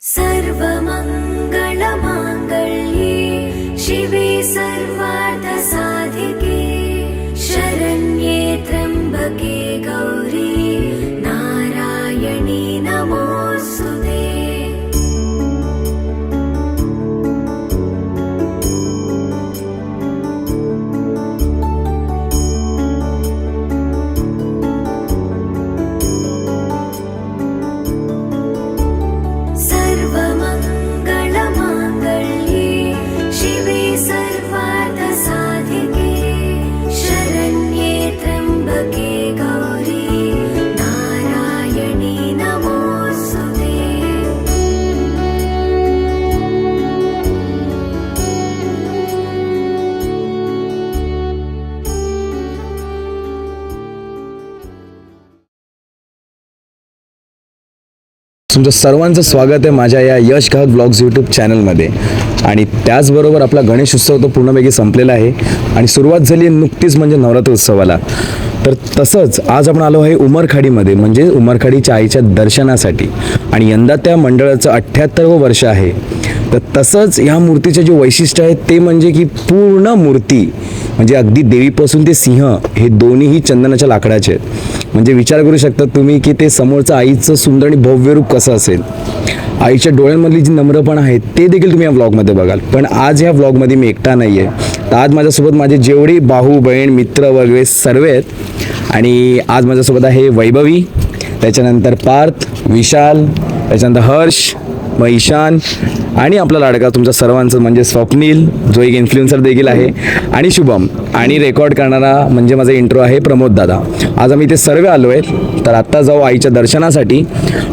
सर्वमङ्गलमाङ्गल्ये शिवे सर्वार्थसाधिके शरण्ये त्र्यम्बके गौरी तुमचं सर्वांचं स्वागत आहे माझ्या या यश घात ब्लॉग्स यूट्यूब चॅनलमध्ये आणि त्याचबरोबर आपला गणेश उत्सव तो पूर्णपैकी संपलेला आहे. आणि सुरुवात झाली आहे नुकतीच म्हणजे नवरात्र उत्सवाला. तर तसंच आज आपण आलो आहे उमरखाडीमध्ये म्हणजे उमरखाडीच्या आईच्या दर्शनासाठी. आणि यंदा त्या मंडळाचं अठ्ठ्याहत्तरवं वर्ष आहे. तर तसंच ह्या मूर्तीचे जे वैशिष्ट्य आहे ते म्हणजे की पूर्ण मूर्ती म्हणजे अगदी देवीपासून ते सिंह हे दोन्हीही चंदनाच्या लाकडाचे आहेत. म्हणजे विचार करू शकता तुम्ही की ते समोरचं आईचं सुंदर आणि भव्य रूप कसं असेल. आईच्या डोळ्यांमधली जी नम्रपण आहे ते देखील तुम्ही या व्लॉगमध्ये बघाल. पण आज ह्या व्लॉगमध्ये मी एकटा नाही आहे तर आज माझ्यासोबत माझे जेवढे भाऊ बहीण मित्र वगैरे सर्व आहेत. आणि आज माझ्यासोबत आहे वैभवी त्याच्यानंतर पार्थ विशाल त्याच्यानंतर हर्ष मग ईशान आणि आपला लाडका तुमच्या सर्वांचं म्हणजे स्वप्नील जो एक इन्फ्लुएन्सर देखील आहे आणि शुभम आणि रेकॉर्ड करणारा म्हणजे माझा इंट्रो आहे प्रमोद दादा. आज आम्ही इथे सर्व आलो आहेत तर आत्ता जाऊ आईच्या दर्शनासाठी.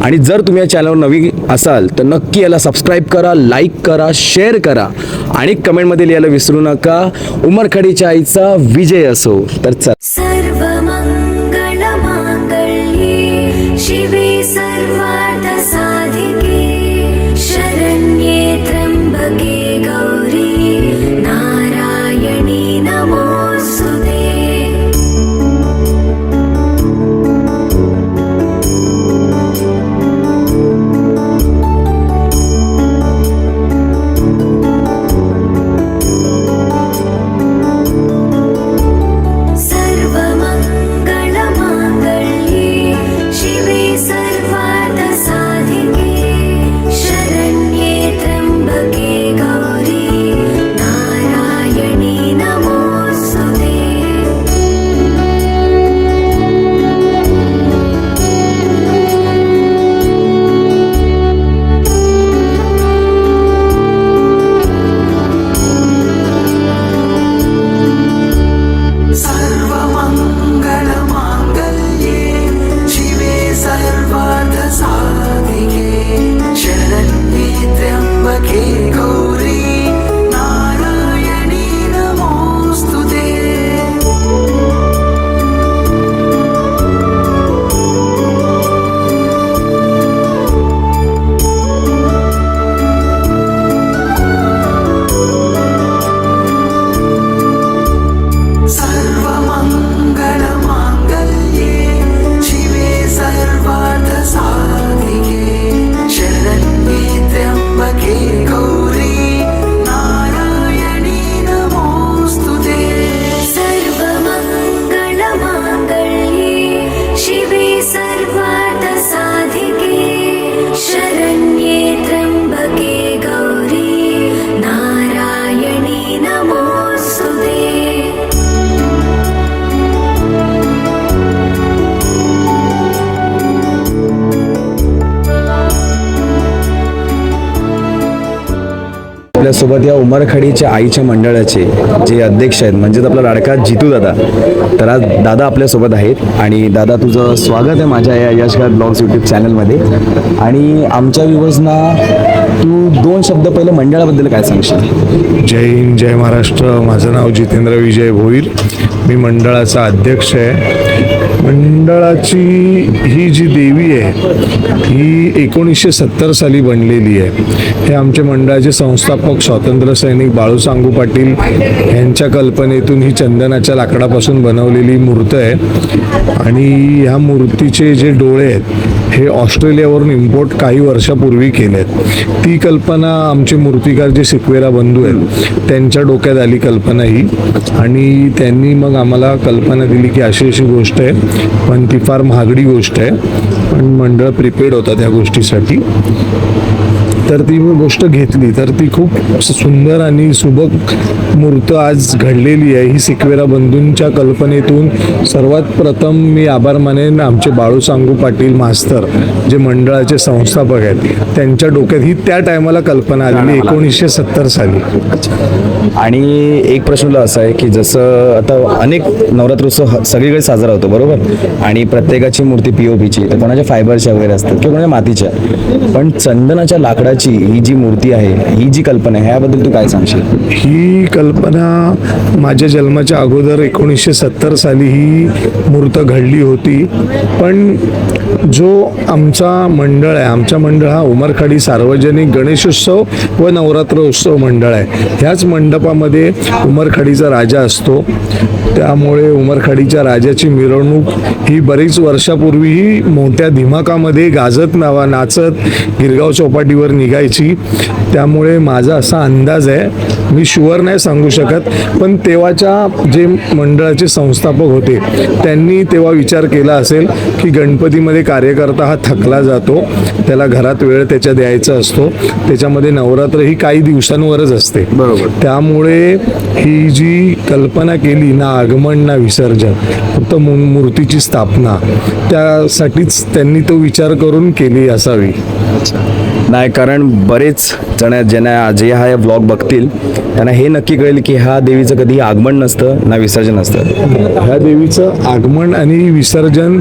आणि जर तुम्ही या चॅनलवर नवीन असाल तर नक्की याला सबस्क्राईब करा लाईक करा शेअर करा. आणि कमेंटमध्ये लिहायला विसरू नका उमरखडीच्या आईचा विजय असो. तर चल. शिवे सर्वमङ्गलमाङ्गल्ये शिवे सर्वार्थसाधिके शरण्ये त्र्यम्बके गौरी आपल्यासोबत या उमरखडीच्या आईच्या मंडळाचे जे अध्यक्ष आहेत म्हणजेच आपला लाडका जितू दादा. तर आज दादा आपल्यासोबत आहेत आणि दादा तुझं स्वागत आहे माझ्या या यशगात ब्लॉग्स यूट्यूब चॅनलमध्ये. आणि आमच्या विवजना तू दोन शब्द पहिलं मंडळाबद्दल काय सांगशील? जय हिंद जय महाराष्ट्र. माझं नाव जितेंद्र विजय भोईर. मी मंडळाचा अध्यक्ष आहे. मंडळाची ही जी देवी आहे ही एकोणीसशे सत्तर साली बनलेली आहे. हे आमचे मंडळाचे संस्थापक स्वातंत्र्य सैनिक बाळू सांगू पाटील यांच्या कल्पनेतून ही चंदनाच्या लाकडापासून बनवलेली मूर्त आहे. आणि ह्या मूर्तीचे जे डोळे आहेत हे ऑस्ट्रेलियावरून इम्पोर्ट काही वर्षापूर्वी केलेत. ती कल्पना आमचे मूर्तिकार जे सिक्वेरा बंधू आहेत त्यांच्या डोक्यात आली कल्पना ही. आणि त्यांनी मग आम्हाला कल्पना दिली की अशी अशी गोष्ट आहे पण ती फार महागडी गोष्ट आहे. पण मंडळ प्रिपेड होता त्या गोष्टीसाठी. तर ती मी गोष्ट घेतली. तर ती खूप सुंदर आणि सुबक मूर्त आज घडलेली आहे. ही सिक्वेरा बंधूंच्या कल्पनेतून सर्वात प्रथम मी आभार मानेन आमचे बाळू सांगू पाटील मास्तर जे मंडळाचे संस्थापक आहेत. त्यांच्या डोक्यात ही त्या टायमाला कल्पना आलेली एकोणीसशे सत्तर साली. आणि एक प्रश्न असा आहे की जसं आता अनेक नवरात्रोत्सव सगळीकडे साजरा होतो बरोबर? आणि प्रत्येकाची मूर्ती पीओपीची तर कोणाच्या फायबरच्या वगैरे असतात किंवा कोणाच्या मातीच्या. पण चंदनाच्या लाकडाची ही जी मूर्ती आहे ही जी कल्पना आहे ह्याबद्दल तू काय सांगशील? ही कल्पना माझ्या जन्माच्या अगोदर एकोणीसशे सत्तर साली ही मूर्त घडली होती. पण जो आमचा मंडळ आहे आमचा मंडळ हा उमरखाडी सार्वजनिक गणेशोत्सव व नवरात्र उत्सव मंडळ आहे. ह्याच मंडपामध्ये उमरखाडीचा राजा असतो. त्यामुळे उमरखाडीच्या राजाची मिरवणूक ही बरीच वर्षापूर्वीही मोठ्या दिमाकामध्ये गाजत नावा नाचत गिरगाव चौपाटीवर निघायची. त्यामुळे माझा असा अंदाज आहे मी शुअर नाही सांगू शकत पण तेव्हाच्या जे मंडळाचे संस्थापक होते त्यांनी तेव्हा विचार केला असेल की गणपतीमध्ये कार्यकर्ता हा थकला जातो त्याला घरात वेळ त्याच्या द्यायचा असतो त्याच्यामध्ये नवरात्र ही काही दिवसांवरच असते. बरोबर. त्यामुळे ही जी कल्पना केली ना आगमन ना विसर्जन फक्त मूर्तीची स्थापना त्यासाठीच त्यांनी तो विचार करून केली असावी. नाही कारण बरेच जण आहेत ज्यांना जे हा ब्लॉग बघतील. त्यांना हे नक्की कळेल की ह्या देवीचं कधी आगमन नसतं ना विसर्जन नसतं ह्या देवीचं आगमन आणि विसर्जन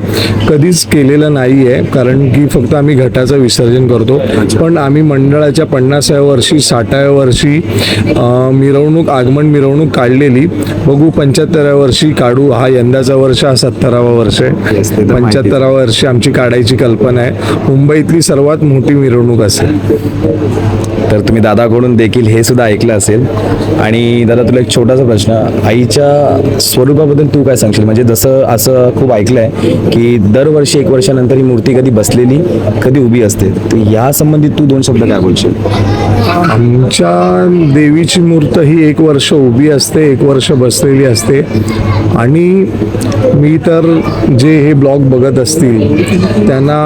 कधीच केलेलं नाही आहे कारण की फक्त आम्ही घटाचं विसर्जन करतो. पण आम्ही मंडळाच्या पन्नासाव्या वर्षी साठाव्या वर्षी मिरवणूक आगमन मिरवणूक काढलेली. बघू पंच्याहत्तराव्या वर्षी काढू. हा यंदाचा वर्ष हा सत्तरावा वर्ष आहे. पंच्याहत्तराव्या वर्षी आमची काढायची कल्पना आहे. मुंबईतली सर्वात मोठी मिरवणूक असेल तर तुम्ही दादाकडून देखील हे सुद्धा ऐकलं असेल. आणि दादा तुला एक छोटासा प्रश्न. आईच्या स्वरूपाबद्दल तू काय सांगशील? म्हणजे जसं असं खूप ऐकलं आहे की दरवर्षी एक वर्षानंतर ही मूर्ती कधी बसलेली कधी उभी असते. तर या संबंधित तू दोन शब्द काय बोलशील? आमच्या देवीची मूर्त ही एक वर्ष उभी असते एक वर्ष बसलेली असते. आणि मी तर जे हे ब्लॉग बघत असतील त्यांना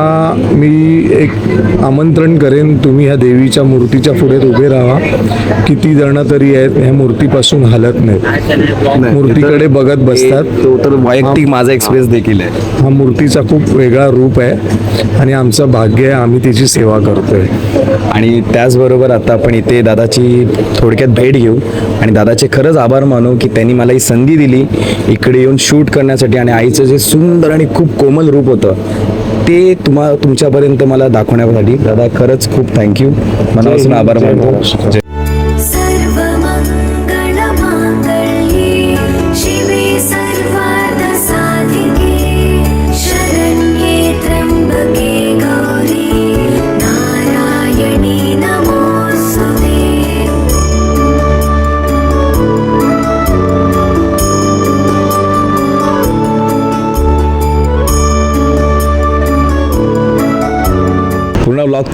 मी एक आमंत्रण करेन तुम्ही ह्या देवीच्या मूर्तीच्या पुढे उभे राहा. किती जण तरी आहेत ह्या मूर्तीपासून हलत नाहीत. मूर्तीकडे बघत बसतात. तो तर वैयक्तिक माझा एक्सपिरियन्स देखील आहे. हा मूर्तीचा खूप वेगळा रूप आहे आणि आमचं भाग्य आहे आम्ही तिची सेवा करतोय. आणि त्याचबरोबर आता आपण इथे दादाची थोडक्यात भेट घेऊ. आणि दादाचे खरंच आभार मानू की त्यांनी मला ही संधी दिली. इकडे येऊन शूट करण्यासाठी आणि आईचं जे सुंदर आणि खूप कोमल रूप होतं ते तुम्हा तुमच्यापर्यंत मला दाखवण्यासाठी दादा खरंच खूप थँक्यू मनापासून आभार मानतो.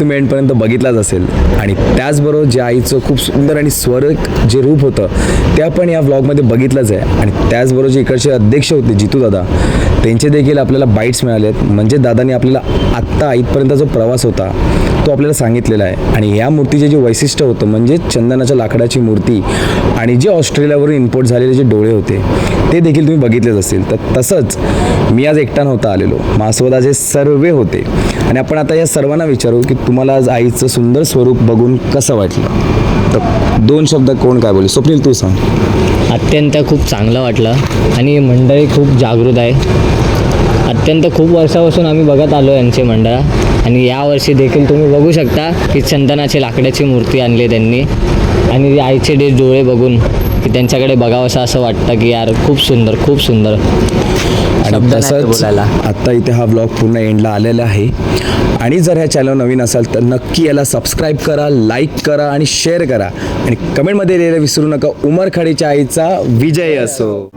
पूर्ण एंडपर्यंत बघितलाच असेल. आणि त्याचबरोबर जे आईचं खूप सुंदर आणि स्वर जे रूप होतं ते आपण या ब्लॉगमध्ये बघितलंच आहे. आणि त्याचबरोबर जे इकडचे अध्यक्ष होते जितू दादा त्यांचे देखील आपल्याला बाईट्स मिळाले आहेत म्हणजे दादानी आपल्याला आत्ता आईपर्यंत जो प्रवास होता तो आपल्याला सांगितलेला आहे. आणि या मूर्तीचे जे वैशिष्ट्य होतं म्हणजे चंदनाच्या लाकडाची मूर्ती आणि जे ऑस्ट्रेलियावरून इम्पोर्ट झालेले जे डोळे होते ते देखील तुम्ही बघितलेच असतील तर तसंच मी आज एकटा नव्हता आलेलो. माझ्यासोबत आज हे सर्व होते. आणि आपण आता या सर्वांना विचारू की तुम्हाला आज आईचं सुंदर स्वरूप बघून कसं वाटलं? तर दोन शब्द कोण काय बोलले? स्वप्नील तू सांग. अत्यंत खूप चांगलं वाटलं. आणि मंडळी खूप जागृत आहे. अत्यंत खूप वर्षापासून आम्ही बघत आलो यांचे मंडळ. आणि यावर्षी देखील तुम्ही बघू शकता की चंदनाची लाकडाची मूर्ती आणली त्यांनी. आणि आईचे डे डोळे बघून की त्यांच्याकडे बघावंसं असं वाटतं की यार खूप सुंदर खूप सुंदर. आणि तसंच बोलायला. आत्ता इथे हा ब्लॉग पूर्ण एंडला आलेला आहे. आणि जर ह्या चॅनल नवीन असाल तर नक्की याला सबस्क्राईब करा लाईक करा आणि शेअर करा. आणि कमेंटमध्ये लिहायला विसरू नका उमर खाडीच्या आईचा विजय असो.